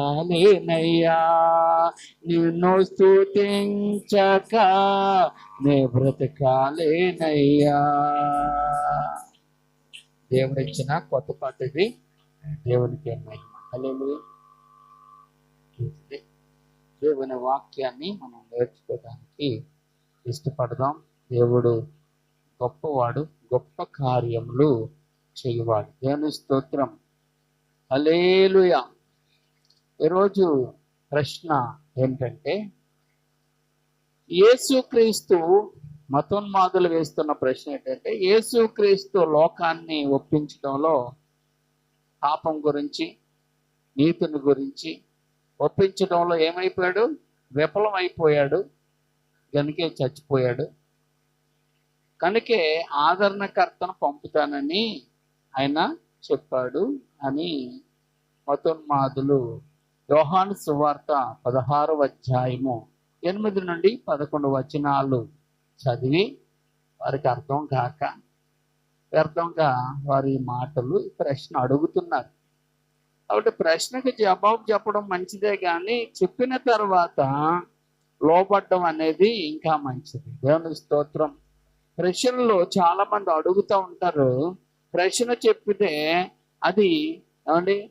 లేనయ్యా నిన్ను స్థుతించక నే బ్రతకాలేనయ్యా దేవుడిచ్చిన కొత్త పాట ఇది దేవునికి మహిమ. దేవుని వాక్యాన్ని మనం నేర్చుకోవడానికి ఇష్టపడదాం. దేవుడు గొప్పవాడు గొప్ప కార్యములు చేయవాడు. దేవుని స్తోత్రం. అలేలుయా ఈరోజు ప్రశ్న ఏంటంటే యేసుక్రీస్తు మతోన్మాదులు వేస్తున్న ప్రశ్న ఏంటంటే యేసుక్రీస్తు లోకాన్ని ఒప్పించడంలో పాపం గురించి నీతిని గురించి ఒప్పించడంలో ఏమైపోయాడు? విఫలం అయిపోయాడు చచ్చిపోయాడు. కనుకే ఆదరణకర్తను పంపుతానని ఆయన చెప్పాడు అని మతోన్మాదులు యోహాను సువార్త పదహారు అధ్యాయము ఎనిమిది నుండి పదకొండు వచనాలు చదివి వారికి అర్థం కాక వ్యర్థంగా వారి మాటలు ప్రశ్న అడుగుతున్నారు. కాబట్టి ప్రశ్నకు జవాబు చెప్పడం మంచిదే కానీ చెప్పిన తర్వాత లోపడ్డం అనేది ఇంకా మంచిది. దేవుని స్తోత్రం. ప్రశ్నలు చాలా మంది అడుగుతూ ఉంటారు. ప్రశ్న చెప్పితే అది ఏమండి?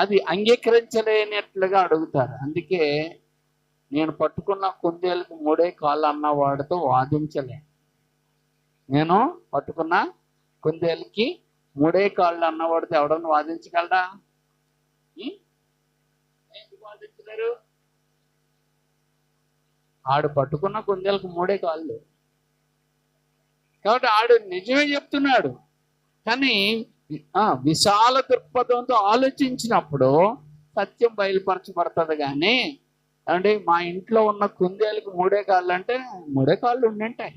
అది అంగీకరించలేనట్లుగా అడుగుతారు. అందుకే నేను పట్టుకున్న కుందేలకు మూడే కాళ్ళు అన్న వాడితో వాదించలే. నేను పట్టుకున్న కుందేలకి మూడే కాళ్ళు అన్నవాడితో ఎవడన్నా వాదించగలడా? వాదించలేరు? ఆడు పట్టుకున్న కుందేలకు మూడే కాళ్ళు. కాబట్టి ఆడు నిజమే చెప్తున్నాడు. కానీ విశాల దృక్పథంతో ఆలోచించినప్పుడు సత్యం బయలుపరచబడుతుంది కానీ అంటే మా ఇంట్లో ఉన్న కుందేలకు మూడే కాళ్ళు అంటే మూడే కాళ్ళు ఉండింటాయి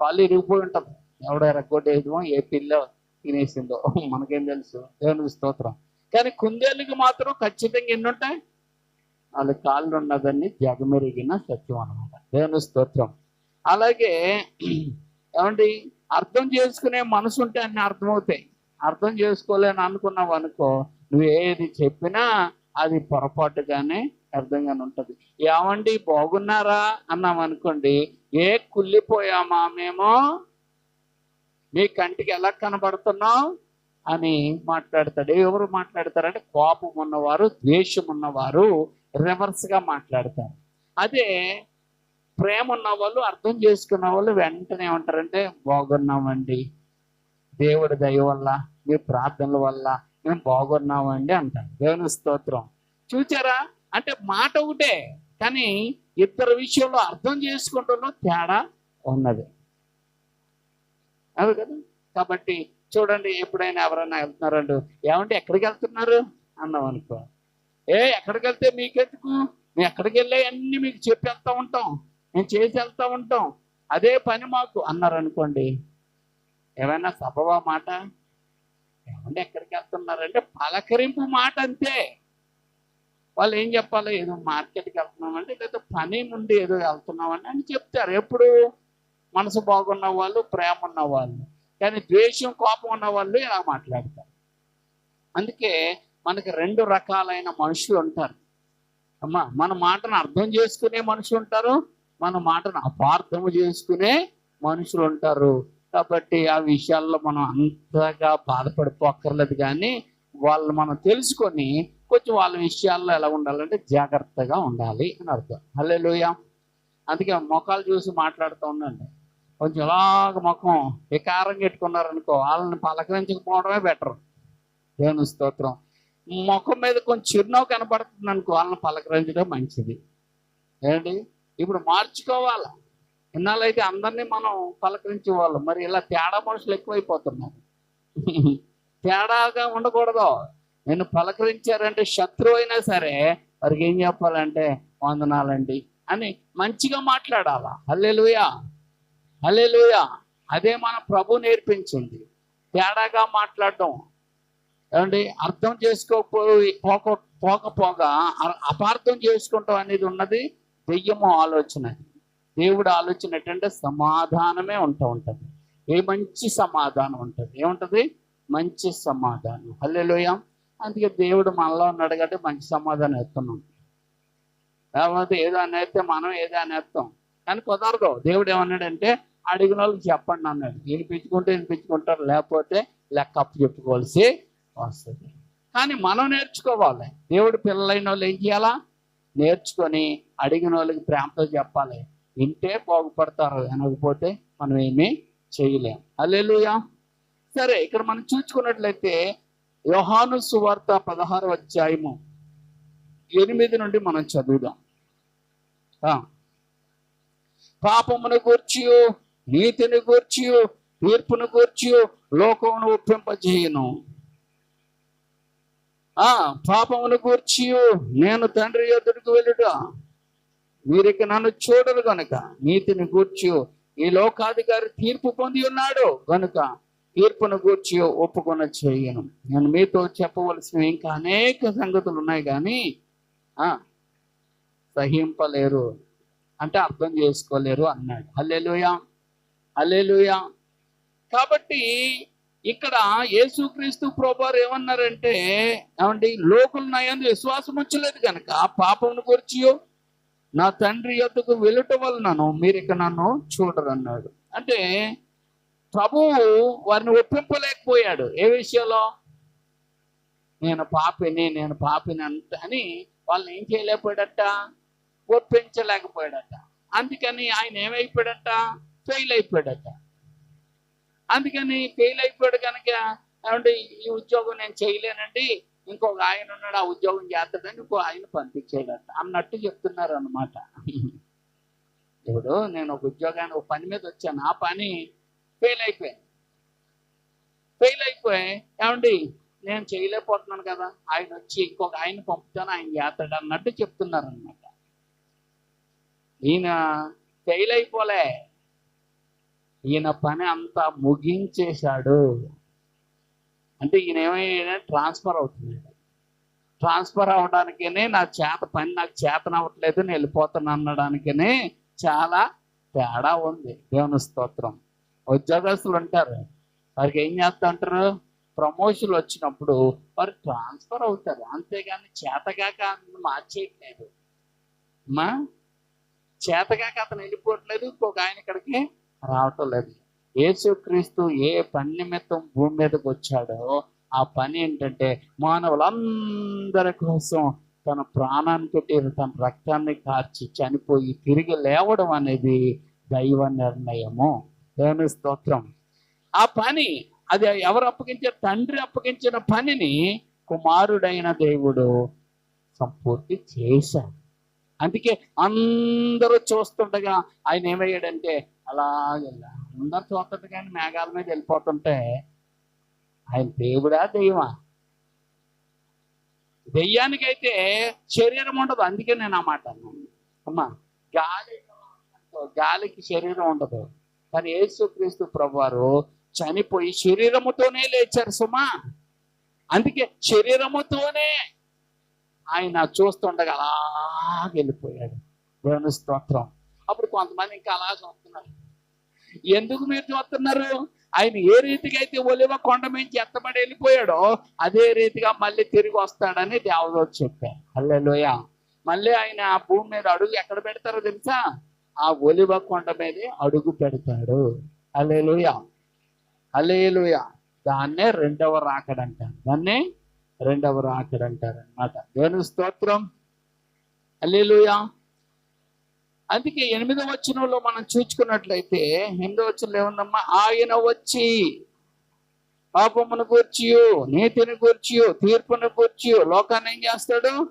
కాళ్ళు ఇరిగిపోయి ఉంటుంది ఎవడ ఎరగొట్టేదో ఏ పిల్ల తినేసిందో మనకేం తెలుసు. దేవునికి స్తోత్రం. కానీ కుందేళ్ళకి మాత్రం ఖచ్చితంగా ఎన్ని ఉంటాయి? వాళ్ళ కాళ్ళు ఉన్నదని జగమెరిగిన సత్యం అనమాట దేవుని స్తోత్రం. అలాగే ఏమండి అర్థం చేసుకునే మనసు ఉంటే అన్ని అర్థమవుతాయి. అర్థం చేసుకోలేని అనుకున్నావు అనుకో నువ్వు ఏది చెప్పినా అది పొరపాటుగానే అర్థంగానే ఉంటుంది. ఏమండి బాగున్నారా? అన్నాం అనుకోండి ఏ కుళ్ళిపోయామా మేము? మీ కంటికి ఎలా కనబడుతున్నాం అని మాట్లాడతాడు. ఎవరు మాట్లాడతారంటే కోపం ఉన్నవారు ద్వేషం ఉన్నవారు రివర్స్గా మాట్లాడతారు. అదే ప్రేమ ఉన్న వాళ్ళు అర్థం చేసుకున్న వాళ్ళు వెంటనే ఏమంటారంటే బాగున్నామండి. దేవుడి దయ వల్ల మీ ప్రార్థనల వల్ల మేము బాగున్నామండి అంటారు. దేవుని స్తోత్రం. చూచారా? అంటే మాట ఒకటే కానీ ఇద్దరు విషయంలో అర్థం చేసుకుంటున్న తేడా ఉన్నది. అదే కదా? కాబట్టి చూడండి ఎప్పుడైనా ఎవరైనా వెళ్తున్నారండు. ఏమంటే ఎక్కడికి వెళ్తున్నారు? అన్నాం అనుకో. ఏ ఎక్కడికి వెళ్తే మీకెందుకు? మేము ఎక్కడికి వెళ్ళే అన్ని మీకు చెప్పి వెళ్తూ ఉంటాం. మేము చేసి వెళ్తా ఉంటాం. అదే పని మాకు అన్నారు అనుకోండి ఏమైనా సబవా మాట? ఏమంటే ఎక్కడికి వెళ్తున్నారంటే పలకరింపు మాట అంతే. వాళ్ళు ఏం చెప్పాలి ఏదో మార్కెట్కి వెళ్తున్నామంటే లేదా పని నుండి ఏదో వెళ్తున్నామని అని చెప్తారు. ఎప్పుడు? మనసు బాగున్న వాళ్ళు ప్రేమ ఉన్న వాళ్ళు. కానీ ద్వేషం కోపం ఉన్న వాళ్ళు ఇలా మాట్లాడతారు. అందుకే మనకి రెండు రకాలైన మనుషులు ఉంటారు. అమ్మా మన మాటను అర్థం చేసుకునే మనుషులు ఉంటారు. మన మాటను అపార్థము చేసుకునే మనుషులు ఉంటారు. కాబట్టి ఆ విషయాల్లో మనం అంతగా బాధపడిపోక్కర్లేదు కానీ వాళ్ళు మనం తెలుసుకొని కొంచెం వాళ్ళ విషయాల్లో ఎలా ఉండాలంటే జాగ్రత్తగా ఉండాలి అని అర్థం. హల్లెలూయా. అందుకే ముఖాలు చూసి మాట్లాడుతూ ఉండండి. కొంచెం ఇలాగ ముఖం వికారం పెట్టుకున్నారనుకో వాళ్ళని పలకరించకపోవడమే బెటర్. దేవుని స్తోత్రం. ముఖం మీద కొంచెం చిరునవ్వు కనపడుతుంది అనుకో వాళ్ళని పలకరించడం మంచిది. ఏంటి? ఇప్పుడు మార్చుకోవాలా? ఇన్నాళ్ళైతే అందరినీ మనం పలకరించే వాళ్ళం. మరి ఇలా తేడా మనుషులు ఎక్కువైపోతున్నారు. తేడాగా ఉండకూడదు. నేను పలకరించారంటే శత్రువు అయినా సరే వారికి ఏం చెప్పాలంటే వందనాలండి అని మంచిగా మాట్లాడాలా? హల్లెలుయా. హల్లెలుయా. అదే మన ప్రభు నేర్పించింది. తేడాగా మాట్లాడడం. ఏమండి? అర్థం చేసుకోకపోయి పోక పోకపోగా అపార్థం చేసుకుంటాం అనేది ఉన్నది దెయ్యము ఆలోచన దేవుడు ఆలోచన ఏంటంటే సమాధానమే ఉంటూ ఉంటుంది. ఏ మంచి సమాధానం ఉంటుంది? ఏముంటది? మంచి సమాధానం. హల్లెలోయ. అందుకే దేవుడు మనలో ఉన్నాడు కాబట్టి మంచి సమాధానం ఎత్తున్నాం. లేకపోతే ఏదో అనేస్తే మనం ఏదో అనేస్తాం. కానీ కుదరదు. దేవుడు ఏమన్నాడంటే అడిగిన వాళ్ళకి చెప్పండి అన్నాడు. వినిపించుకుంటే వినిపించుకుంటారు లేకపోతే లెక్క అప్పు చెప్పుకోవాల్సి వస్తుంది. కానీ మనం నేర్చుకోవాలి. దేవుడు పిల్లలైన వాళ్ళు ఏం చేయాలా? నేర్చుకొని అడిగిన వాళ్ళకి ప్రేమతో చెప్పాలి. వింటే బాగుపడతారు వినకపోతే మనం ఏమీ చేయలేం. అల్లెలుయా సరే ఇక్కడ మనం చూసుకున్నట్లయితే యోహాను సువార్త పదహారు అధ్యాయము ఎనిమిది నుండి మనం చదువుదాం. ఆ. పాపమును గూర్చి నీతిని గూర్చి తీర్పును గూర్చి లోకమును ఒప్పింపజేయను. ఆ పాపమును గూర్చి నేను తండ్రి ఎదుటికి వెళ్ళుట. వీరికి నన్ను చూడరు గనుక. నీతిని గూర్చి ఈ లోకాధికారి తీర్పు పొంది ఉన్నాడు గనుక తీర్పును గూర్చి ఒప్పుకొన చేయను. నేను మీతో చెప్పవలసిన ఇంకా అనేక సంగతులు ఉన్నాయి కానీ ఆ సహింపలేరు. అంటే అర్థం చేసుకోలేరు అన్నాడు. అల్లెలుయా అల్లెలుయా కాబట్టి ఇక్కడ యేసుక్రీస్తు ప్రభువారు ఏమన్నారంటే ఏమండి? లోకులు నయందు విశ్వాసం వచ్చలేదు కనుక పాపమును గురించి నా తండ్రి యొద్దకు వెళ్ళటం వలనను మీరు ఇక నన్ను చూడరన్నాడు. అంటే ప్రభువు వారిని ఒప్పింపలేకపోయాడు. ఏ విషయంలో? నేను పాపిని నేను పాపిని అంత అని వాళ్ళని ఏం చేయలేకపోయాడట? ఒప్పించలేకపోయాడట. అందుకని ఆయన ఏమైపోయాడట? ఫెయిల్ అయిపోయాడట అందుకని ఫెయిల్ అయిపోయాడు కనుక ఏమంటే ఈ ఉద్యోగం నేను చేయలేనండి. ఇంకొక ఆయన ఉన్నాడు ఆ ఉద్యోగం చేస్తాడని ఇంకో ఆయన పంపించాడట అన్నట్టు చెప్తున్నారు అనమాట ఇప్పుడు నేను ఒక ఉద్యోగాన్ని ఒక పని మీద వచ్చాను. ఆ పని ఫెయిల్ అయిపోయాను ఫెయిల్ అయిపోయి ఏమండి? నేను చేయలేకపోతున్నాను కదా. ఆయన వచ్చి ఇంకొక ఆయన పంపుతాను ఆయన చేస్తాడు అన్నట్టు చెప్తున్నారు అనమాట ఈయన ఫెయిల్ అయిపోలే. ఈయన పని అంతా ముగించేశాడు. అంటే ఈయన ఏమైనా ట్రాన్స్ఫర్ అవుతున్నాడు ట్రాన్స్ఫర్ అవడానికనే నా చేత పని నాకు చేతనవ్వట్లేదు నేను వెళ్ళిపోతాను అనడానికనే చాలా తేడా ఉంది. దేవుని స్తోత్రం. ఉద్యోగస్తులు ఉంటారు. వారికి ఏం చేస్తా అంటారు ప్రమోషన్ వచ్చినప్పుడు వారు ట్రాన్స్ఫర్ అవుతారు. అంతేగాని చేతగాక మార్చేయట్లేదు. మా? చేతగాక అతను వెళ్ళిపోవట్లేదు ఇంకొక ఆయన ఇక్కడికి రావటం లేదు. యేసుక్రీస్తు ఏ పని నిమిత్తం భూమి మీదకి వచ్చాడో ఆ పని ఏంటంటే మానవులందరి కోసం తన ప్రాణాన్ని పెట్టి తన రక్తాన్ని కార్చి చనిపోయి తిరిగి లేవడం అనేది దైవ నిర్ణయము. దేవుని స్తోత్రం. ఆ పని అది ఎవరు అప్పగించారు తండ్రి అప్పగించిన పనిని కుమారుడైన దేవుడు సంపూర్తి చేశాడు. అందుకే అందరూ చూస్తుండగా ఆయన ఏమయ్యాడంటే అలాగే అందరు చూస్తుంటే కానీ మేఘాల మీద వెళ్ళిపోతుంటే ఆయన దేవుడా దెయ్యమా? దెయ్యానికైతే శరీరం ఉండదు. అందుకే నేను ఆ మాట అన్నాను. అమ్మా గాలి గాలికి శరీరం ఉండదు. కానీ యేసుక్రీస్తు ప్రభువారు చనిపోయి శరీరముతోనే లేచారు సుమా. అందుకే శరీరముతోనే ఆయన చూస్తుండగా అలా వెళ్ళిపోయాడు. దేవుని స్తోత్రం. అప్పుడు కొంతమంది ఇంకా అలా చూస్తున్నారు. ఎందుకు మీరు చూస్తున్నారు? ఆయన ఏ రీతిగా అయితే ఒలివ కొండ మించి ఎత్తబడి వెళ్ళిపోయాడో అదే రీతిగా మళ్ళీ తిరిగి వస్తాడని దేవదూత చెప్పారు అల్లెలోయ మళ్ళీ ఆయన ఆ భూమి మీద అడుగు ఎక్కడ పెడతారో తెలుసా? ఆ ఒలివ కొండ మీదే అడుగు పెడతాడు. హల్లెలూయ. హల్లెలూయ. దాన్నే రెండవ రాకడంటారు. దాన్నే రెండవ రాకడ అంటారనమాట దేవుని స్తోత్రం. హల్లెలూయా. అందుకే ఎనిమిదవ వచనంలో మనం చూసుకున్నట్లయితే ఎనిమిదవ వచనంలో ఏముందమ్మా? ఆయన వచ్చి పాపమును కూర్చియు నీతిని కూర్చియు తీర్పును కూర్చియు లోకాన్ని ఏం చేస్తాడు?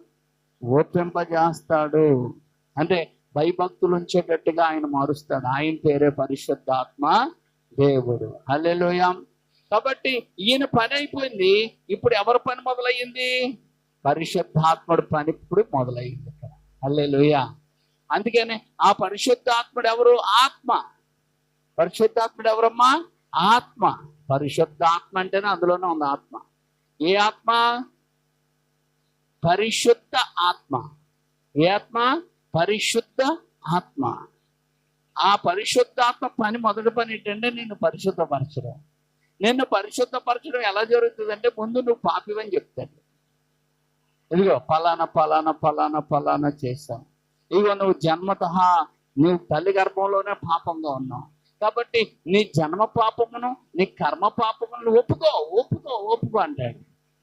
ఓపింపజేస్తాడు. అంటే భయభక్తులు ఉంచేటట్టుగా ఆయన మారుస్తాడు. ఆయన పేరే పరిశుద్ధాత్మ దేవుడు. హల్లెలూయా. కాబట్టి ఈయన పని అయిపోయింది. ఇప్పుడు ఎవరి పని మొదలయ్యింది? పరిశుద్ధాత్ముడు పని ఇప్పుడు మొదలయ్యింది ఇక్కడ. లోయ అందుకనే ఆ పరిశుద్ధాత్ముడు ఎవరు? ఆత్మ. పరిశుద్ధాత్ముడు ఎవరమ్మా? ఆత్మ. పరిశుద్ధాత్మ అంటేనే అందులోనే ఉంది ఆత్మ. ఏ ఆత్మ? పరిశుద్ధ ఆత్మ. ఏ ఆత్మ? పరిశుద్ధ ఆత్మ. ఆ పరిశుద్ధాత్మ పని మొదటి పని ఏంటంటే నేను పరిశుద్ధపరచడం. నిన్ను పరిశుద్ధపరచడం ఎలా జరుగుతుందంటే ముందు నువ్వు పాపివని చెప్తాడు ఇదిగో ఫలానా ఫలానా ఫలానా ఫలానా చేశావు. ఇదిగో నువ్వు జన్మత నువ్వు తల్లి గర్భంలోనే పాపంగా ఉన్నావు. కాబట్టి నీ జన్మ పాపమును నీ కర్మ పాపమును ఒప్పుకో ఒప్పుకో ఒప్పుకో అంటాడు.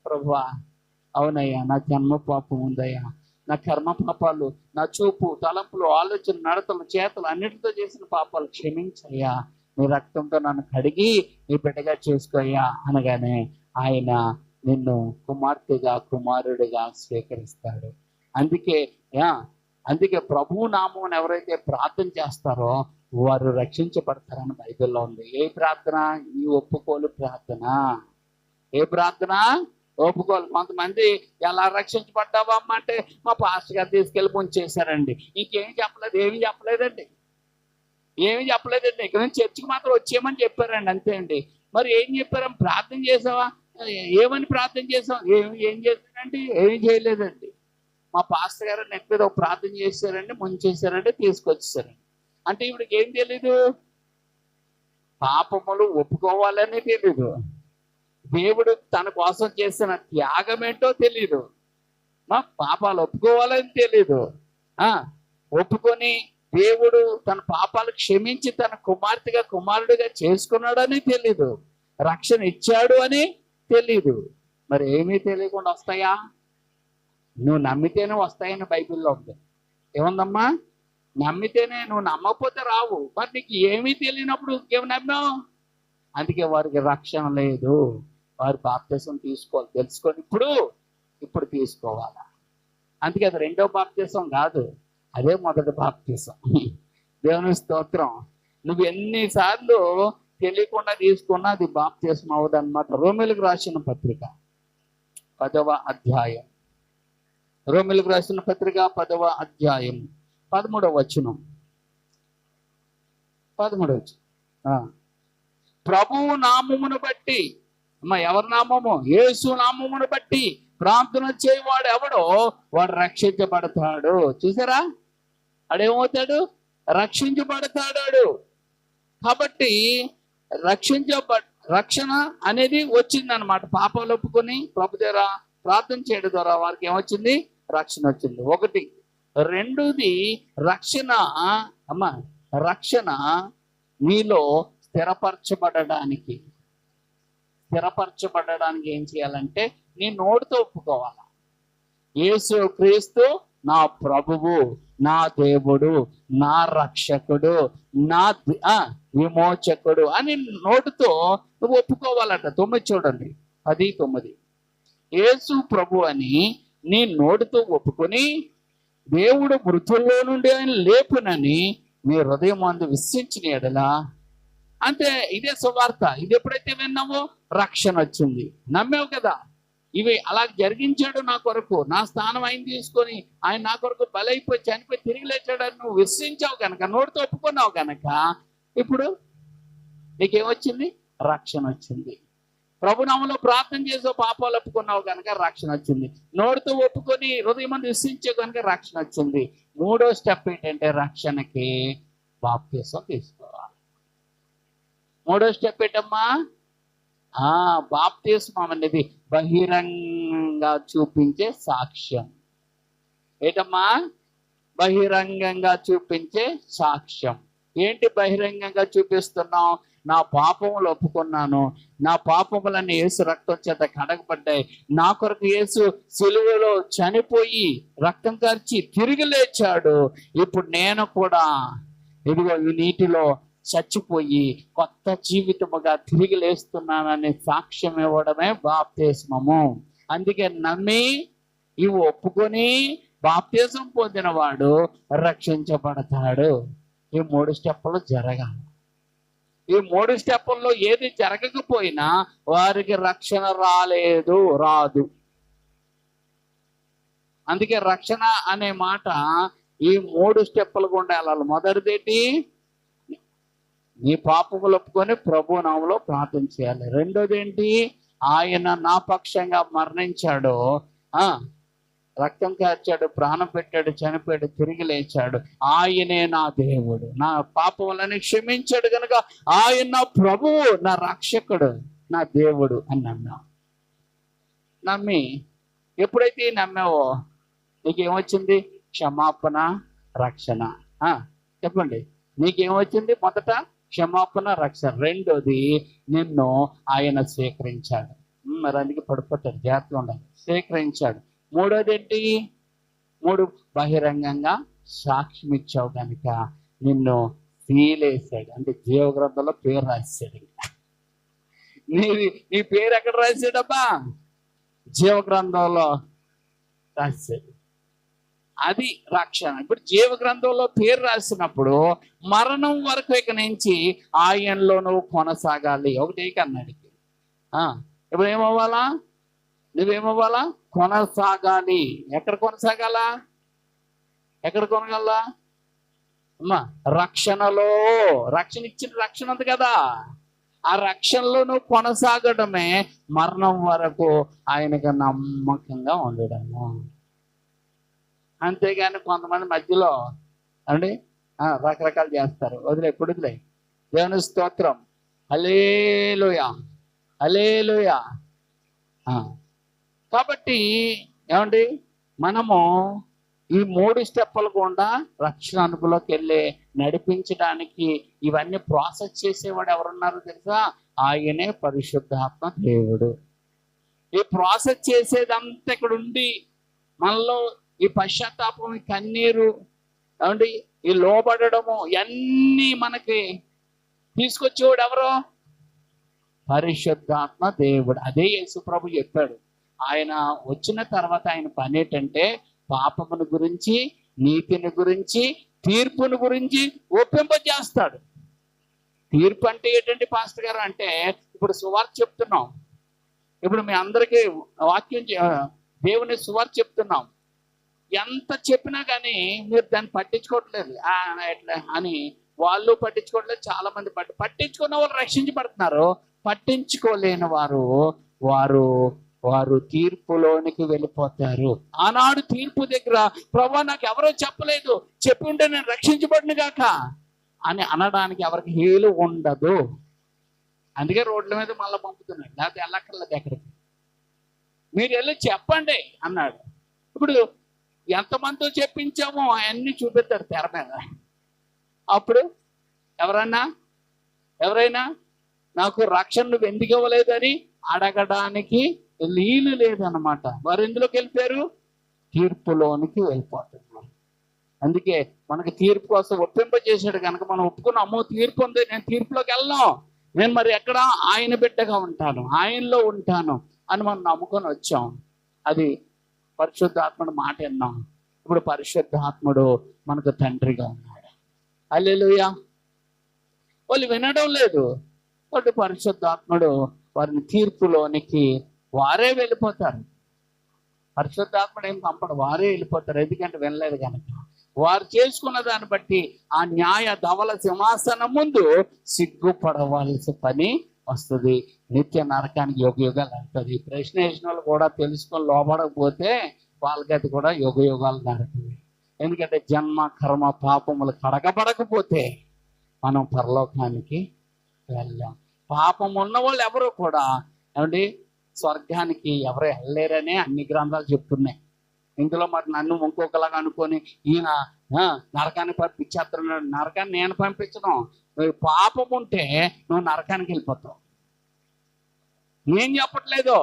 ప్రభా అవునయ్యా నా జన్మ పాపం ఉందయ్యా. నా కర్మ పాపాలు నా చూపు తలంపులు ఆలోచన నడతలు చేతలు అన్నిటితో చేసిన పాపాలు క్షమించయ్యా. నీ రక్తంతో నన్ను కడిగి నీ బిడ్డగా చేసుకోయా అనగానే ఆయన నిన్ను కుమార్తెగా కుమారుడిగా స్వీకరిస్తాడు. అందుకే యా అందుకే ప్రభు నామం ఎవరైతే ప్రార్థన చేస్తారో వారు రక్షించబడతారని బైబిల్లో ఉంది. ఏ ప్రార్థన? ఈ ఒప్పుకోలు ప్రార్థన. ఏ ప్రార్థన? ఒప్పుకోలు. కొంతమంది ఎలా రక్షించబడ్డావా అమ్మ? అంటే మా పాస్టర్ గారు తీసుకెళ్ళి ముంచేశారండి. ఇంకేం చెప్పలేదు? ఏమి చెప్పలేదండి. ఏమి చెప్పలేదండి. ఇక్కడ నుంచి చర్చికి మాత్రం వచ్చేయమని చెప్పారండి అంతే అండి. మరి ఏం చెప్పారా? ప్రార్థన చేసావా? ఏమని ప్రార్థన చేసాం ఏం ఏం చేశారండి? ఏమి చేయలేదండి. మా పాస్టర్ గారు నెట్ మీద ఒక ప్రార్థన చేశారండి ముంచేశారండి తీసుకొచ్చేసారండి అంటే ఇవిడికి ఏం తెలీదు? పాపములు ఒప్పుకోవాలని తెలీదు. దేవుడు తన కోసం చేసిన త్యాగం ఏంటో తెలీదు. మా పాపాలు ఒప్పుకోవాలని తెలీదు. ఆ ఒప్పుకొని దేవుడు తన పాపాలు క్షమించి తన కుమార్తెగా కుమారుడిగా చేసుకున్నాడని తెలీదు. రక్షణ ఇచ్చాడు అని తెలీదు. మరి ఏమీ తెలియకుండా వస్తాయా? నువ్వు నమ్మితేనే వస్తాయని బైబిల్లో ఉంది. ఏముందమ్మా? నమ్మితేనే నువ్వు నమ్మకపోతే రావు. మరి నీకు ఏమీ తెలియనప్పుడు ఇంకేమి నమ్మావు? అందుకే వారికి రక్షణ లేదు. వారి బాప్తీసం తీసుకోవాలి. తెలుసుకొని ఇప్పుడు ఇప్పుడు తీసుకోవాలా? అందుకే అది రెండో బాప్తీసం కాదు. అదే మొదటి బాప్తీసం. దేవుని స్తోత్రం. నువ్వు ఎన్నిసార్లు తెలియకుండా తీసుకున్నా అది బాప్తీసం అవదన్నమాట రోమిలకు రాసిన పత్రిక పదవ అధ్యాయం. రోమిలకు రాసిన పత్రిక పదవ అధ్యాయం. పదమూడవ వచనం. పదమూడవ వచనం. ఆ. ప్రభువు నామమును బట్టి అమ్మ ఎవరి నామము? యేసు నామమును బట్టి ప్రార్థన చేయవాడు ఎవడో వాడు రక్షించబడతాడు. చూసారా? అడేమవుతాడు? రక్షించబడతాడాడు. కాబట్టి రక్షించబ రక్షణ అనేది వచ్చిందనమాట పాపాలు ఒప్పుకొని ప్రభు దగ్గర ప్రార్థన చేయడం ద్వారా వారికి ఏమొచ్చింది? రక్షణ వచ్చింది. ఒకటి. రెండోది రక్షణ అమ్మ రక్షణ నీలో స్థిరపరచబడడానికి. స్థిరపరచబడడానికి ఏం చేయాలంటే నీ నోటితో ఒప్పుకోవాలి. యేసు క్రీస్తు నా ప్రభువు నా దేవుడు నా రక్షకుడు నా ఆ, విమోచకుడు అని నోటితో నువ్వు ఒప్పుకోవాలంట. తొమ్మిది చూడండి. పది తొమ్మిది. యేసు ప్రభు అని నీ నోటితో ఒప్పుకొని దేవుడు మృతుల్లో నుండి ఆయన లేపునని నీ హృదయం అందు విశ్వించిన ఎడలా అంటే ఇదే సువార్త. ఇది ఎప్పుడైతే విన్నావో రక్షణ వచ్చింది. నమ్మావు కదా? ఇవి అలా జరిగించాడు నా కొరకు. నా స్థానం ఆయన తీసుకొని ఆయన నా కొరకు బలైపోయి చనిపోయి తిరిగి లేచాడని నువ్వు విశ్వసించావు కనుక నోటితో ఒప్పుకున్నావు కనుక ఇప్పుడు నీకేమొచ్చింది? రక్షణ వచ్చింది. ప్రభునామంలో ప్రార్థన చేసే పాపాలు ఒప్పుకున్నావు కనుక రక్షణ వచ్చింది. నోటితో ఒప్పుకొని హృదయం మంది కనుక రక్షణ వచ్చింది. మూడో స్టెప్ ఏంటంటే రక్షణకి బాప్తీసం తీసుకోవాలి. మూడో స్టెప్ ఏంటమ్మా? ఆ అనేది బహిరంగంగా చూపించే సాక్ష్యం. ఏటమ్మా? బహిరంగంగా చూపించే సాక్ష్యం. ఏంటి బహిరంగంగా చూపిస్తున్నావు? నా పాపములు ఒప్పుకున్నాను. నా పాపములన్నీ యేసు రక్తం చేత కడగబడ్డాయి. నా కొరకు యేసు సిలువలో చనిపోయి రక్తం కార్చి తిరిగి లేచాడు. ఇప్పుడు నేను కూడా ఇదిగో ఈ నీటిలో చచ్చిపోయి కొత్త జీవితముగా తిరిగి లేస్తున్నానని సాక్ష్యం ఇవ్వడమే బాప్తిస్మము. అందుకే నమ్మి ఇవి ఒప్పుకొని బాప్తిజం పొందినవాడు రక్షించబడతాడు. ఈ మూడు స్టెప్పులు జరగాలి. ఈ మూడు స్టెప్పుల్లో ఏది జరగకపోయినా వారికి రక్షణ రాలేదు రాదు. అందుకే రక్షణ అనే మాట ఈ మూడు స్టెప్పులు గుండా వెళ్ళాలి. మొదటిదేటి? నీ పాపములు ఒప్పుకొని ప్రభు నామలో ప్రార్థన చేయాలి. రెండోది ఏంటి ఆయన నా పక్షంగా మరణించాడు. ఆ రక్తం కార్చాడు ప్రాణం పెట్టాడు చనిపోయాడు తిరిగి లేచాడు. ఆయనే నా దేవుడు. నా పాపములని క్షమించాడు కనుక ఆయన నా ప్రభువు నా రక్షకుడు నా దేవుడు అని అన్నా నమ్మి ఎప్పుడైతే నమ్మావో నీకేమొచ్చింది? క్షమాపణ రక్షణ. ఆ, చెప్పండి. నీకేమొచ్చింది మొదట? క్షమాపణ రక్షణ రెండోది నిన్ను ఆయన స్వీకరించాడు మరి అందుకే పడిపోతాడు జాగ్రత్తగా ఉండాలి. స్వీకరించాడు మూడోది ఏంటి మూడు బహిరంగంగా సాక్ష్యం ఇచ్చావు కనుక నిన్ను వేసాడు అంటే జీవగ్రంథంలో పేరు రాశాడు. నీ నీ పేరు ఎక్కడ రాశాడబ్బా? జీవగ్రంథంలో రాశాడు. అది రక్షణ. ఇప్పుడు జీవ గ్రంథంలో పేరు రాసినప్పుడు మరణం వరకు ఇక నుంచి ఆయనలో నువ్వు కొనసాగాలి. ఒకటే కన్నాడు ఆ, ఇప్పుడు ఏమవ్వాలా? నువ్వేమవ్వాలా? కొనసాగాలి. ఎక్కడ కొనసాగాలా? ఎక్కడ కొనగల అమ్మా రక్షణలో. రక్షణ ఇచ్చిన రక్షణ ఉంది కదా. ఆ రక్షణలో నువ్వు కొనసాగడమే మరణం వరకు ఆయనకు నమ్మకంగా ఉండడము అంతేగాని కొంతమంది మధ్యలో అండి రకరకాలు చేస్తారు. వదిలే ఇప్పుడు వదిలే. దేవుని స్తోత్రం. హలేలుయ హలేలుయ కాబట్టి ఏమండి? మనము ఈ మూడు స్టెప్పులు గుండా రక్షణ అనుకులోకి వెళ్ళి నడిపించడానికి ఇవన్నీ ప్రాసెస్ చేసేవాడు ఎవరున్నారు తెలుసా? ఆయనే పరిశుద్ధాత్మ దేవుడు. ఈ ప్రాసెస్ చేసేదంతా ఇక్కడ ఉండి మనలో ఈ పశ్చాత్తాపం ఈ కన్నీరు ఏమండి ఈ లోబడము ఇవన్నీ మనకి తీసుకొచ్చేవాడు ఎవరు? పరిశుద్ధాత్మ దేవుడు. అదే యేసుప్రభు చెప్పాడు. ఆయన వచ్చిన తర్వాత ఆయన పని ఏంటంటే పాపమును గురించి నీతిని గురించి తీర్పును గురించి ఒప్పింపజేస్తాడు. తీర్పు అంటే ఏంటంటే పాస్టర్ గారు? అంటే ఇప్పుడు సువార్త చెప్తున్నాం. ఇప్పుడు మీ అందరికీ వాక్యం దేవుని సువార్త చెప్తున్నాం. ఎంత చెప్పినా కానీ మీరు దాన్ని పట్టించుకోవట్లేదు. ఎట్లా అని వాళ్ళు పట్టించుకోవట్లేదు చాలా మంది పట్టి పట్టించుకున్న వాళ్ళు రక్షించబడుతున్నారు. పట్టించుకోలేని వారు వారు వారు తీర్పులోనికి వెళ్ళిపోతారు. ఆనాడు తీర్పు దగ్గర ప్రభా నాకు ఎవరో చెప్పలేదు. చెప్పి ఉంటే నేను రక్షించబడిన గాక. అని అనడానికి ఎవరికి హేలు ఉండదు. అందుకే రోడ్ల మీద మళ్ళీ పంపుతున్నాడు. లేకపోతే వెళ్ళక్కర్లేదు ఎక్కడికి. మీరు వెళ్ళి చెప్పండి అన్నాడు. ఇప్పుడు ఎంతమందితో చెప్పించామో అవన్నీ చూపిస్తారు తెర మీద. అప్పుడు ఎవరన్నా? ఎవరైనా? నాకు రక్షణ నువ్వు ఎందుకు ఇవ్వలేదని అడగడానికి నీళ్ళు లేదన్నమాట. వారు ఎందులోకి వెళ్ళిపోయారు? తీర్పులోనికి వెళ్ళిపోతున్నారు. అందుకే మనకి తీర్పు కోసం ఒప్పింపజేశాడు కనుక మనం ఒప్పుకున్నామో తీర్పు ఉంది నేను తీర్పులోకి వెళ్ళాం నేను మరి ఎక్కడ? ఆయన బిడ్డగా ఉంటాను ఆయనలో ఉంటాను అని మనం నమ్ముకొని వచ్చాం. అది పరిశుద్ధాత్ముడు మాట విన్నాం. ఇప్పుడు పరిశుద్ధాత్ముడు మనకు తండ్రిగా ఉన్నాడు. అల్లెలుయా వాళ్ళు వినడం లేదు. కాబట్టి పరిశుద్ధాత్ముడు వారిని తీర్పులోనికి వారే వెళ్ళిపోతారు. పరిశుద్ధాత్ముడు ఏం పంపడు వారే వెళ్ళిపోతారు. ఎందుకంటే వినలేదు కనుక. వారు చేసుకున్న దాన్ని బట్టి ఆ న్యాయ ధవల సింహాసనం ముందు సిగ్గుపడవలసిన పని వస్తుంది. నిత్య నరకానికి యుగయుగాలు అంటుంది ప్రశ్న వేసిన వాళ్ళు కూడా తెలుసుకొని లోపడకపోతే వాళ్ళకి అది కూడా యుగయుగాలు నరకమే ఎందుకంటే జన్మ కర్మ పాపములు కడగబడకపోతే మనం పరలోకానికి వెళ్ళాం పాపం ఉన్న వాళ్ళు ఎవరు కూడా ఏమండి? స్వర్గానికి ఎవరు వెళ్ళలేరనే అన్ని గ్రంథాలు చెప్తున్నాయి. ఇందులో మరి నన్ను ఇంకొకలాగా అనుకొని ఈయన నరకానికి పంపించేస్తున్నాడు. నరకాన్ని నేను పంపించడం పాపం ఉంటే నువ్వు నరకానికి వెళ్ళిపోతావు. ఏం చెప్పట్లేదు?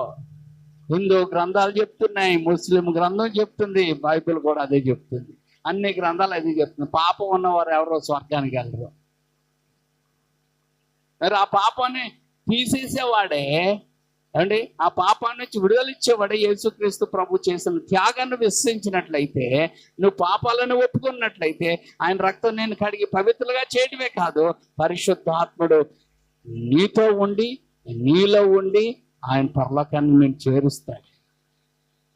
హిందూ గ్రంథాలు చెప్తున్నాయి ముస్లిం గ్రంథం చెప్తుంది బైబిల్ కూడా అదే చెప్తుంది. అన్ని గ్రంథాలు అదే చెప్తుంది. పాపం ఉన్నవారు ఎవరో స్వర్గానికి వెళ్ళరు. మరి ఆ పాపాన్ని తీసేసేవాడే అండి ఆ పాపాన్ని నుంచి విడుదలిచ్చేవాడే యేసుక్రీస్తు ప్రభు చేసిన త్యాగాన్ని విశ్వసించినట్లయితే నువ్వు పాపాలను ఒప్పుకున్నట్లయితే ఆయన రక్తం నేను కడిగి పవిత్రులుగా చేయడమే కాదు పరిశుద్ధాత్ముడు నీతో ఉండి నీలో ఉండి ఆయన పర్లోకాన్ని నేను చేరుస్తాడు.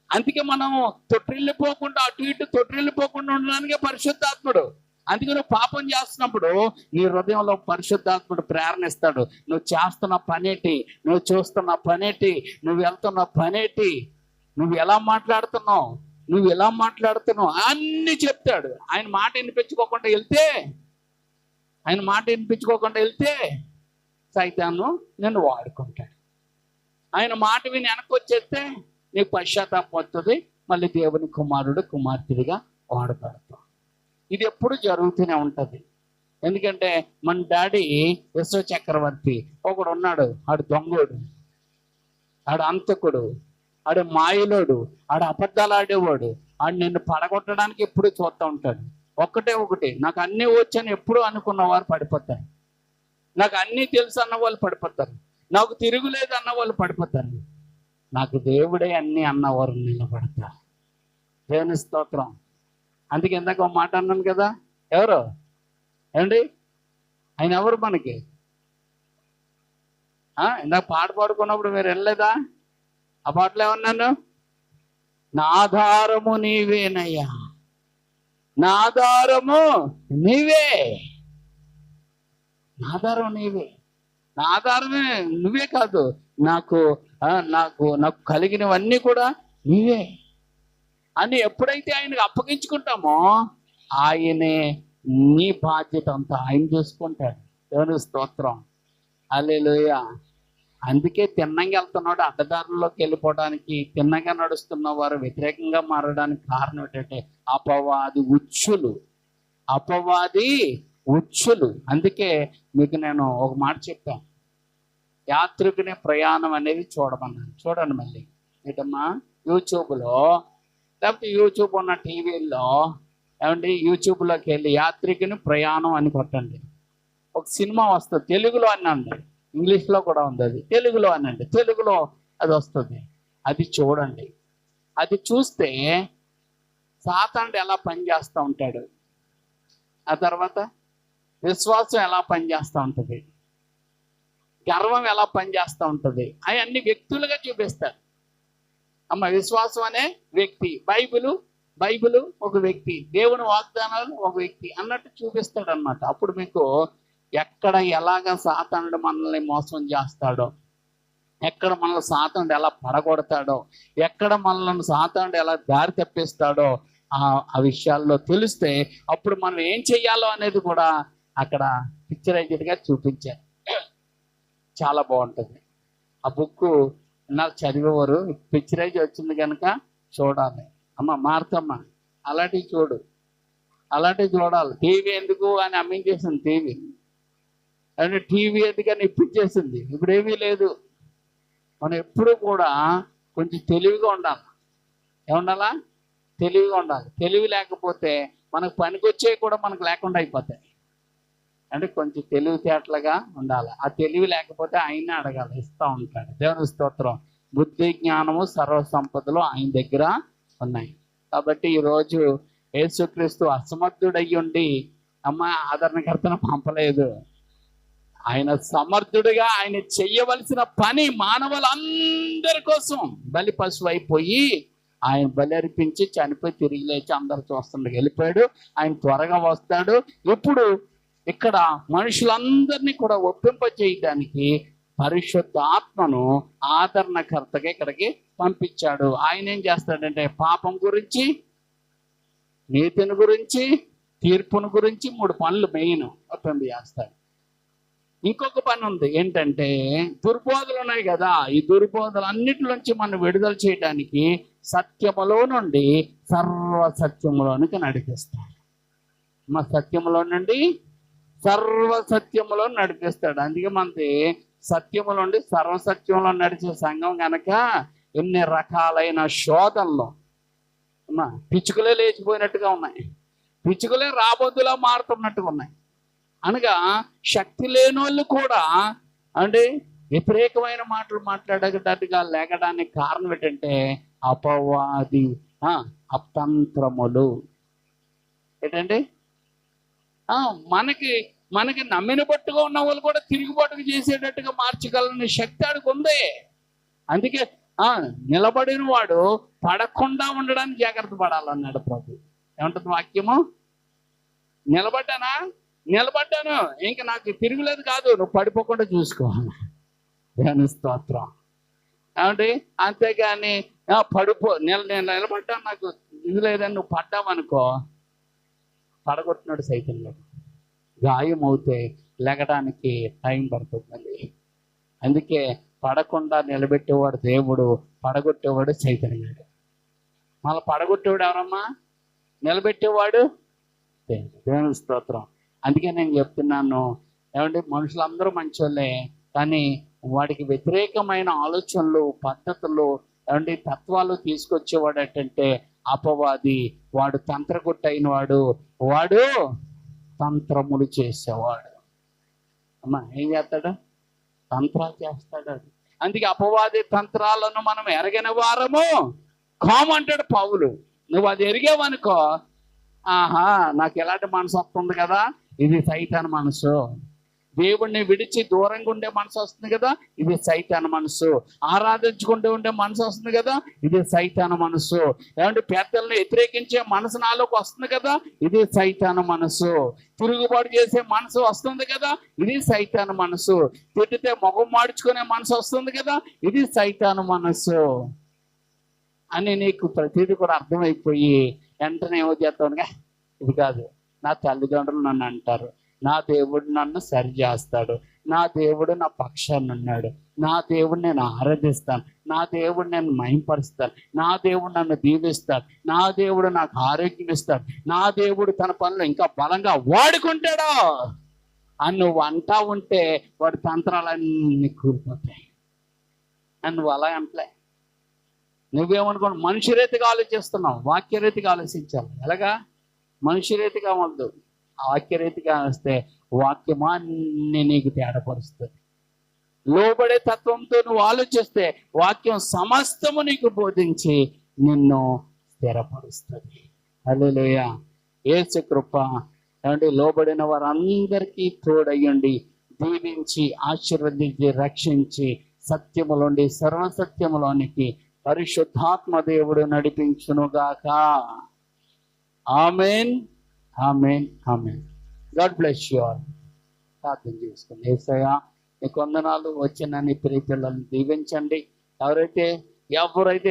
అందుకే మనం తొట్టిల్లిపోకుండా అటు ఇటు తొట్టిల్లిపోకుండా ఉండడానికే పరిశుద్ధాత్ముడు. అందుకే నువ్వు పాపం చేస్తున్నప్పుడు నీ హృదయంలో పరిశుద్ధాత్ముడు ప్రేరణిస్తాడు నువ్వు చేస్తున్న పనేటి? నువ్వు చూస్తున్న పనేటి? నువ్వు వెళ్తున్న పనేటి? నువ్వు ఎలా మాట్లాడుతున్నావు? నువ్వు ఎలా మాట్లాడుతున్నావు? అన్ని చెప్తాడు. ఆయన మాట వినిపించుకోకుండా వెళ్తే? ఆయన మాట వినిపించుకోకుండా వెళ్తే? సైతాను నేను వాడుకుంటాడు. ఆయన మాట విని వెనక్కి వచ్చేస్తే నీకు పశ్చాత్తాపం వస్తుంది. మళ్ళీ దేవుని కుమారుడు కుమార్తెడిగా వాడబడతాం ఇది ఎప్పుడు జరుగుతూనే ఉంటుంది. ఎందుకంటే మన డాడీ విశ్వ చక్రవర్తి ఒకడు ఉన్నాడు ఆడు దొంగోడు ఆడు అంతకుడు ఆడు మాయలోడు ఆడు అబద్ధాలు ఆడేవాడు. ఆడు నిన్ను పడగొట్టడానికి ఎప్పుడు చూస్తూ ఉంటాడు. ఒక్కటే ఒకటి నాకు అన్నీ వచ్చని ఎప్పుడు అనుకున్న వారు పడిపోతారు. నాకు అన్నీ తెలుసు అన్న వాళ్ళు పడిపోతారు. నాకు తిరుగులేదు అన్న వాళ్ళు పడిపోతారు. నాకు దేవుడే అన్నీ అన్నవారు నిలబడతారు. దేవుని స్తోత్రం. అందుకే ఇందాక ఒక మాట అన్నాను కదా. ఎవరు? ఏమండి? ఆయన ఎవరు మనకి? ఆ, ఇందాక పాట పాడుకున్నప్పుడు మీరు వెళ్ళలేదా ఆ పాటలో ఏమన్నాను నా ఆధారము నీవేనయ్యా. నా ఆధారము నీవే. నా ఆధారం నీవే. నా ఆధారమే నువ్వే కాదు. నాకు ఆ, నాకు నాకు కలిగినవన్నీ కూడా నీవే. అని ఎప్పుడైతే ఆయనకు అప్పగించుకుంటామో ఆయనే నీ బాధ్యత అంతా ఆయన చూసుకుంటాడు. దేవుని స్తోత్రం. అల్లెలుయ అందుకే తిన్నంగా వెళ్తున్నాడు అడ్డదారుల్లోకి వెళ్ళిపోవడానికి. తిన్నగా నడుస్తున్న వారు వ్యతిరేకంగా మారడానికి కారణం ఏంటంటే అపవాది ఉచ్చులు. అపవాది ఉచ్చులు. అందుకే మీకు నేను ఒక మాట చెప్పాను. యాత్రికుని ప్రయాణం అనేది చూడమన్నాను. చూడండి మళ్ళీ. ఏంటమ్మా? యూట్యూబ్లో లేకపోతే యూట్యూబ్ ఉన్న టీవీల్లో ఏమండి యూట్యూబ్లోకి వెళ్ళి యాత్రికుని ప్రయాణం అని కొట్టండి. ఒక సినిమా వస్తుంది తెలుగులో అనండి ఇంగ్లీష్లో కూడా ఉంది అది. తెలుగులో అనండి తెలుగులో అది వస్తుంది. అది చూడండి. అది చూస్తే సాతాండు ఎలా పనిచేస్తూ ఉంటాడు? ఆ తర్వాత విశ్వాసం ఎలా పనిచేస్తూ ఉంటుంది? గర్వం ఎలా పనిచేస్తూ ఉంటుంది? అవన్నీ వ్యక్తులుగా చూపిస్తారు. అమ్మ విశ్వాసం అనే వ్యక్తి. బైబిలు బైబిలు ఒక వ్యక్తి. దేవుని వాగ్దానాలు ఒక వ్యక్తి అన్నట్టు చూపిస్తాడు అనమాట అప్పుడు మీకు ఎక్కడ ఎలాగ సాతానుడు మనల్ని మోసం చేస్తాడో ఎక్కడ మనల్ని సాతానుడు ఎలా పడగొడతాడో ఎక్కడ మనల్ని సాతానుడు ఎలా దారి తప్పిస్తాడో ఆ ఆ విషయాల్లో తెలిస్తే అప్పుడు మనం ఏం చెయ్యాలో అనేది కూడా అక్కడ పిక్చరైజ్డ్గా చూపించారు. చాలా బాగుంటుంది. ఆ బుక్ నాకు చదివేవారు పిక్చరైజ్ వచ్చింది కనుక చూడాలి. అమ్మ మారుతమ్మ అలాంటివి చూడు. అలాంటివి చూడాలి. టీవీ ఎందుకు అని అమ్మించేసింది టీవీ. అంటే టీవీ ఎందుకని ఇప్పించేసింది. ఇప్పుడు ఏమీ లేదు. మనం ఎప్పుడు కూడా కొంచెం తెలివిగా ఉండాలి. ఏముండాలా? తెలివిగా ఉండాలి. తెలివి లేకపోతే మనకు పనికొచ్చేవి కూడా మనకు లేకుండా అయిపోతాయి. అంటే కొంచెం తెలివితేటలుగా ఉండాలి. ఆ తెలివి లేకపోతే ఆయన్ని అడగాలి. ఇస్తూ ఉంటాడు. దేవుని స్తోత్రం. బుద్ధి జ్ఞానము సర్వ సంపదలు ఆయన దగ్గర ఉన్నాయి. కాబట్టి ఈరోజు యేసుక్రీస్తు అసమర్థుడయ్యి ఉండి అమ్మ ఆదరణకర్తను పంపలేదు. ఆయన సమర్థుడిగా ఆయన చెయ్యవలసిన పని మానవులందరి కోసం బలి పశువు అయిపోయి ఆయన బలి అర్పించి చనిపోయి తిరిగి లేచి అందరు చూస్తుండగా వెళ్ళిపోయాడు. ఆయన త్వరగా వస్తాడు. ఇప్పుడు ఇక్కడ మనుషులందరినీ కూడా ఒప్పింప చేయడానికి పరిశుద్ధ ఆత్మను ఆదరణకర్తగా ఇక్కడికి పంపించాడు. ఆయన ఏం చేస్తాడంటే పాపం గురించి నీతిని గురించి తీర్పును గురించి మూడు పనులు మెయిన్ ఒప్పింప చేస్తాడు. ఇంకొక పని ఉంది ఏంటంటే దుర్బోధలు ఉన్నాయి కదా ఈ దుర్బోధలు అన్నిటిలోంచి మనం విడుదల చేయడానికి సత్యములో నుండి సర్వ సత్యములోనికి నడిపిస్తాడు. మా సత్యములో నుండి సర్వ సత్యములో నడిపిస్తాడు. అందుకే మనది సత్యములో నుండి సర్వసత్యంలో నడిచే సంఘం కనుక ఎన్ని రకాలైన శోధనలు పిచ్చుకలే లేచిపోయినట్టుగా ఉన్నాయి. పిచ్చుకలే రాబోతులా మారుతున్నట్టుగా ఉన్నాయి. అనగా శక్తి లేని వాళ్ళు కూడా అంటే వ్యతిరేకమైన మాటలు మాట్లాడేటట్టుగా లేకడానికి కారణం ఏంటంటే అపవాది ఆ, అతంత్రములు ఏంటంటే మనకి మనకి నమ్మిన పట్టుగా ఉన్న వాళ్ళు కూడా తిరుగుబాటుకు చేసేటట్టుగా మార్చగలని శక్తి ఆడికి ఉంది. అందుకే ఆ నిలబడిన వాడు పడకుండా ఉండడానికి జాగ్రత్త పడాలన్నాడు ప్రభు. ఏమంటుంది వాక్యము? నిలబడ్డానా? నిలబడ్డాను. ఇంక నాకు తిరుగులేదు కాదు నువ్వు పడిపోకుండా చూసుకో. దేని స్తోత్రం. ఏమండి? అంతేగాని పడిపో నిల నిలబడ్డా నిలబడ్డాను నాకు ఇది లేదని నువ్వు పడ్డావనుకో పడగొట్టినాడు సైతంలో గాయం అవుతే లెగడానికి టైం పడుతుంది అందుకే పడకుండా నిలబెట్టేవాడు దేవుడు పడగొట్టేవాడు చైతన్యుడు మళ్ళీ పడగొట్టేవాడు ఎవరమ్మా? నిలబెట్టేవాడు దేవుని స్తోత్రం. అందుకే నేను చెప్తున్నాను ఏమంటే మనుషులందరూ మంచోళ్ళే కానీ వాడికి వ్యతిరేకమైన ఆలోచనలు పద్ధతులు ఏమంటే తత్వాలు తీసుకొచ్చేవాడు ఏంటంటే అపవాది వాడు తంత్రగుట్టైన వాడు వాడు తంత్రములు చేసేవాడు. అమ్మా ఏం చేస్తాడు? తంత్రాలు చేస్తాడు అది. అందుకే అపవాది తంత్రాలను మనం ఎరగని వారము. కామంటాడు పావులు నువ్వు అది ఎరిగావనుకో ఆహా నాకు ఎలాంటి మనసు వస్తుంది కదా. ఇది సైతాన్ మనసు. దేవుణ్ణి విడిచి దూరంగా ఉండే మనసు వస్తుంది కదా ఇది సైతాన మనసు. ఆరాధించుకుంటూ ఉండే మనసు వస్తుంది కదా ఇది సైతాన మనసు. ఏమంటే పెద్దలను వ్యతిరేకించే మనసు నాలోకి వస్తుంది కదా ఇది సైతాన మనసు. తిరుగుబాటు చేసే మనసు వస్తుంది కదా ఇది సైతాన మనసు. తిట్టితే ముఖం మాడ్చుకునే మనసు వస్తుంది కదా ఇది సైతాన మనసు. అని నీకు ప్రతిదీ కూడా అర్థమైపోయి వెంటనే ఏమో చేస్తానుగా ఇది కాదు నా తల్లిదండ్రులు నన్ను అంటారు. నా దేవుడు నన్ను సరి చేస్తాడు. నా దేవుడు నా పక్షాన్ని ఉన్నాడు. నా దేవుడు నేను ఆరాధిస్తాను. నా దేవుడు నేను మయంపరుస్తాను నా దేవుడు నన్ను దీవిస్తాడు. నా దేవుడు నాకు ఆరోగ్యం ఇస్తాడు. నా దేవుడు తన పనులు ఇంకా బలంగా వాడుకుంటాడు. అని నువ్వు అంటా ఉంటే వాడి తంత్రాలన్నీ కూలిపోతాయి. అని నువ్వు అలా అంటలే. నువ్వేమనుకోండి మనిషి ఆలోచిస్తున్నావు. వాక్యరీతిగా ఆలోచించాలి. ఎలాగా? మనిషి వద్దు వాక్యరీతిగా వస్తే వాక్యమాన్ని నీకు తేడపరుస్తుంది. లోబడే తత్వంతో నువ్వు ఆలోచిస్తే వాక్యం సమస్తము నీకు బోధించి నిన్ను స్థిరపరుస్తుంది. హల్లెలూయా. ఏసు కృప. ఏమంటే లోబడిన వారందరికీ తోడయ్యండి. దీవించి ఆశీర్వదించి రక్షించి సత్యములోండి సర్వసత్యములోనికి పరిశుద్ధాత్మ దేవుడు నడిపించునుగాక. Amen. Amen amen. God bless you all ప్రార్థన చేసుకుని ఏసయ్య నీ కొందనాలు వచ్చిన నీ ప్రియ పిల్లల్ని దీవించండి. ఎవరైతే ఎవరైతే